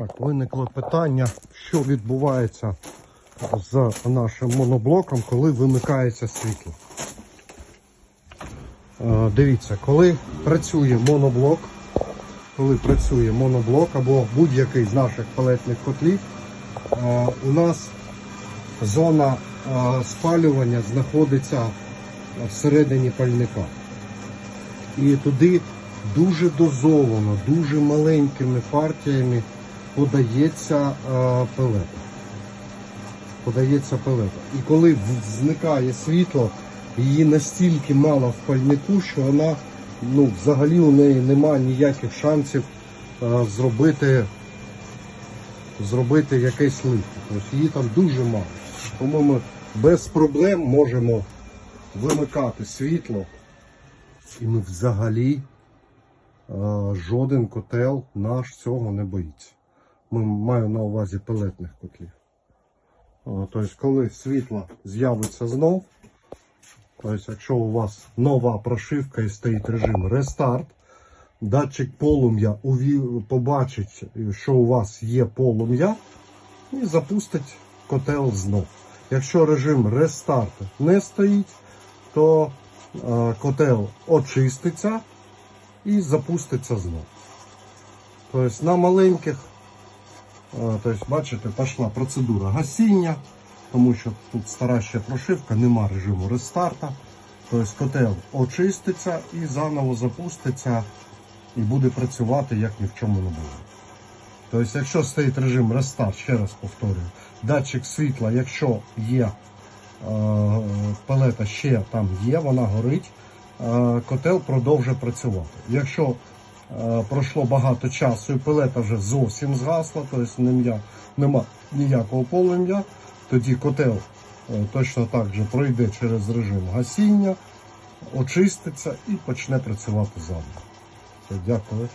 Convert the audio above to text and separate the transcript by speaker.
Speaker 1: Так, виникло питання, що відбувається з нашим моноблоком, коли вимикається світло. Е, Дивіться, коли працює моноблок, коли працює моноблок або будь-який з наших палетних котлів, е, у нас зона е, спалювання знаходиться всередині пальника. І туди дуже дозовано, дуже маленькими партіями подається е, пелета. Подається пелета. І коли зникає світло, її настільки мало в пальнику, що вона ну, взагалі у неї немає ніяких шансів е, зробити, зробити якесь лихо. Тобто її там дуже мало. Тому ми без проблем можемо вимикати світло. І ми взагалі е, жоден котел наш цього не боїться. Ми маю на увазі пелетних котлів. Тобто, коли світло з'явиться знов, тобто, якщо у вас нова прошивка і стоїть режим рестарт, датчик полум'я побачить, що у вас є полум'я, і запустить котел знов. Якщо режим рестарт не стоїть, то е, котел очиститься і запуститься знов. Тобто на маленьких, тобто, бачите, пішла процедура гасіння, тому що тут стара ще прошивка, нема режиму рестарта. Тобто котел очиститься і заново запуститься і буде працювати як ні в чому не було. Тобто, якщо стоїть режим рестарт, ще раз повторюю, датчик світла, якщо є е, палета ще там є, вона горить, е, котел продовжує працювати. Якщо е, пройшло багато часу і пелета вже зовсім згасла, тобто немає нема ніякого полум'я, тоді котел е, точно так же пройде через режим гасіння, очиститься і почне працювати заново. Дякую.